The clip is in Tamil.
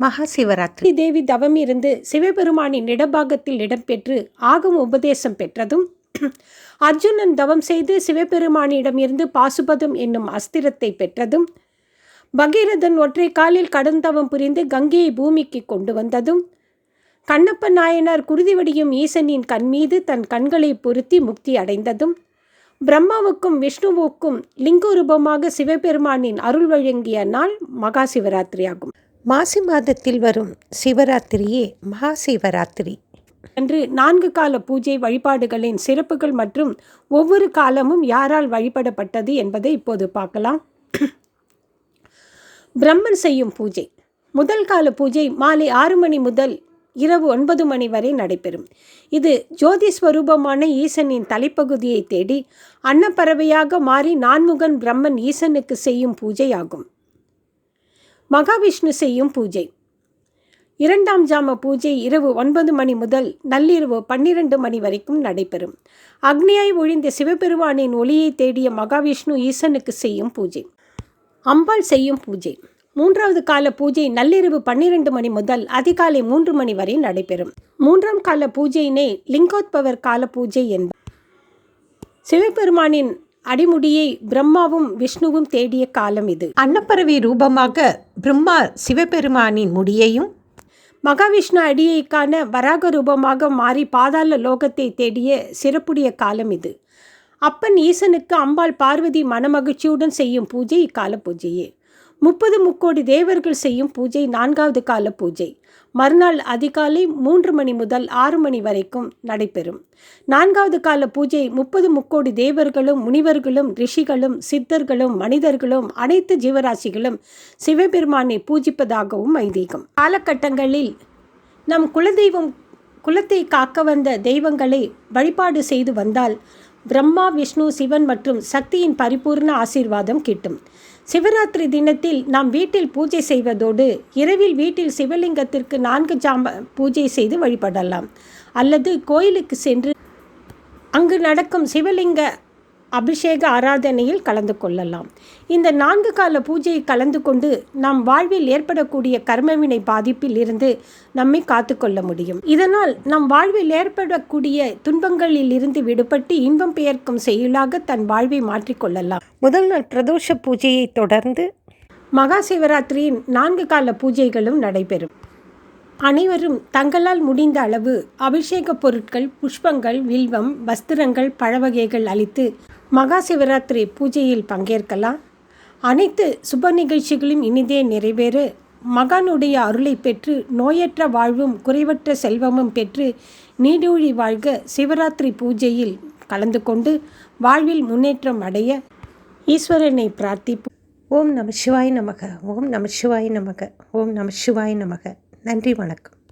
மகா சிவராத்திரி தேவி தவம் இருந்து சிவபெருமானின் இடபாகத்தில் இடம்பெற்று ஆகும் உபதேசம் பெற்றதும் அர்ஜுனன் தவம் செய்து சிவபெருமானிடம் இருந்து பாசுபதம் என்னும் அஸ்திரத்தை பெற்றதும் பகீரதன் ஒற்றை காலில் கடந்தவம் புரிந்து கங்கையை பூமிக்கு கொண்டு வந்ததும் கண்ணப்ப நாயனார் குருதிவடியும் ஈசனின் கண் மீது தன் கண்களை பொருத்தி முக்தி அடைந்ததும் பிரம்மாவுக்கும் விஷ்ணுவுக்கும் லிங்க ரூபமாக சிவபெருமானின் அருள் வழங்கிய நாள் மகா சிவராத்திரி ஆகும் மாசி மாதத்தில் வரும் சிவராத்திரியே மகா சிவராத்திரி அன்று நான்கு கால பூஜை வழிபாடுகளின் சிறப்புகள் மற்றும் ஒவ்வொரு காலமும் யாரால் வழிபடப்பட்டது என்பதை இப்போது பார்க்கலாம். பிரம்மன் செய்யும் பூஜை. முதல் கால பூஜை மாலை ஆறு மணி முதல் இரவு ஒன்பது மணி வரை நடைபெறும். இது ஜோதி ஸ்வரூபமான ஈசனின் தலைப்பகுதியை தேடி அன்னப்பறவையாக மாறி நான்முகன் பிரம்மன் ஈசனுக்கு செய்யும் பூஜை ஆகும் மகாவிஷ்ணு செய்யும் பூஜை. இரண்டாம் ஜாம பூஜை இரவு ஒன்பது மணி முதல் நள்ளிரவு பன்னிரண்டு மணி வரைக்கும் நடைபெறும். அக்னியாய் ஒழிந்த சிவபெருமானின் ஒளியை தேடிய மகாவிஷ்ணு ஈசனுக்கு செய்யும் பூஜை. அம்பாள் செய்யும் பூஜை. மூன்றாவது கால பூஜை நள்ளிரவு பன்னிரண்டு மணி முதல் அதிகாலை மூன்று மணி வரை நடைபெறும். மூன்றாம் கால பூஜையினை லிங்கோத்பவர் கால பூஜை என்பார் சிவபெருமானின் அடிமுடியை பிரம்மாவும் விஷ்ணுவும் தேடிய காலம் இது. அன்னப்பறவை ரூபமாக பிரம்மா சிவபெருமானின் முடியையும் மகாவிஷ்ணு அடியை காண வராக ரூபமாக மாறி பாதாள லோகத்தை தேடிய சிறப்புடைய காலம் இது. அப்பன் ஈசனுக்கு அம்பாள் பார்வதி மனமகிழ்ச்சியுடன் செய்யும் பூஜை இக்கால பூஜையே. முப்பது முக்கோடி தேவர்கள் செய்யும் பூஜை நான்காவது கால பூஜை. மறுநாள் அதிகாலை மூன்று மணி முதல் ஆறு மணி வரைக்கும் நடைபெறும். நான்காவது கால பூஜை முப்பது முக்கோடி தேவர்களும் முனிவர்களும் ரிஷிகளும் சித்தர்களும் மனிதர்களும் அனைத்து ஜீவராசிகளும் சிவபெருமானை பூஜிப்பதாகவும் ஐதீகம். காலகட்டங்களில் நம் குலதெய்வம் குலத்தை காக்க வந்த தெய்வங்களை வழிபாடு செய்து வந்தால் பிரம்மா விஷ்ணு சிவன் மற்றும் சக்தியின் பரிபூர்ண ஆசீர்வாதம் கிட்டும். சிவராத்திரி தினத்தில் நாம் வீட்டில் பூஜை செய்வதோடு இரவில் வீட்டில் சிவலிங்கத்திற்கு நான்கு ஜாம பூஜை செய்து வழிபடலாம். அல்லது கோயிலுக்கு சென்று அங்கு நடக்கும் சிவலிங்க அபிஷேக ஆராதனையில் கலந்து கொள்ளலாம். இந்த நான்கு கால பூஜையை கலந்து கொண்டு நம் வாழ்வில் ஏற்படக்கூடிய கர்மவினை பாதிப்பில் இருந்து நம்மை காத்துக்கொள்ள முடியும். இதனால் நம் வாழ்வில் ஏற்படக்கூடிய துன்பங்களில் இருந்து விடுபட்டு இன்பம் பெயர்க்கும் செயலாக தன் வாழ்வை மாற்றிக்கொள்ளலாம் முதல் நாள் பிரதோஷ பூஜையை தொடர்ந்து மகா சிவராத்திரியின் நான்கு கால பூஜைகளும் நடைபெறும். அனைவரும் தங்களால் முடிந்த அளவு அபிஷேக பொருட்கள் புஷ்பங்கள் வில்வம் வஸ்திரங்கள் பழவகைகள் அளித்து மகா சிவராத்திரி பூஜையில் பங்கேற்கலாம். அனைத்து சுப நிகழ்ச்சிகளும் இனிதே நிறைவேற. மகானுடைய அருளை பெற்று நோயற்ற வாழ்வும் குறைவற்ற செல்வமும் பெற்று நீடூழி வாழ்க சிவராத்திரி பூஜையில் கலந்து கொண்டு வாழ்வில் முன்னேற்றம் அடைய ஈஸ்வரனை பிரார்த்திப்போம். ஓம் நம சிவாய் நமக ஓம் நம சிவாய் நமக ஓம் நம சிவாய் நமக. நன்றி வணக்கம்.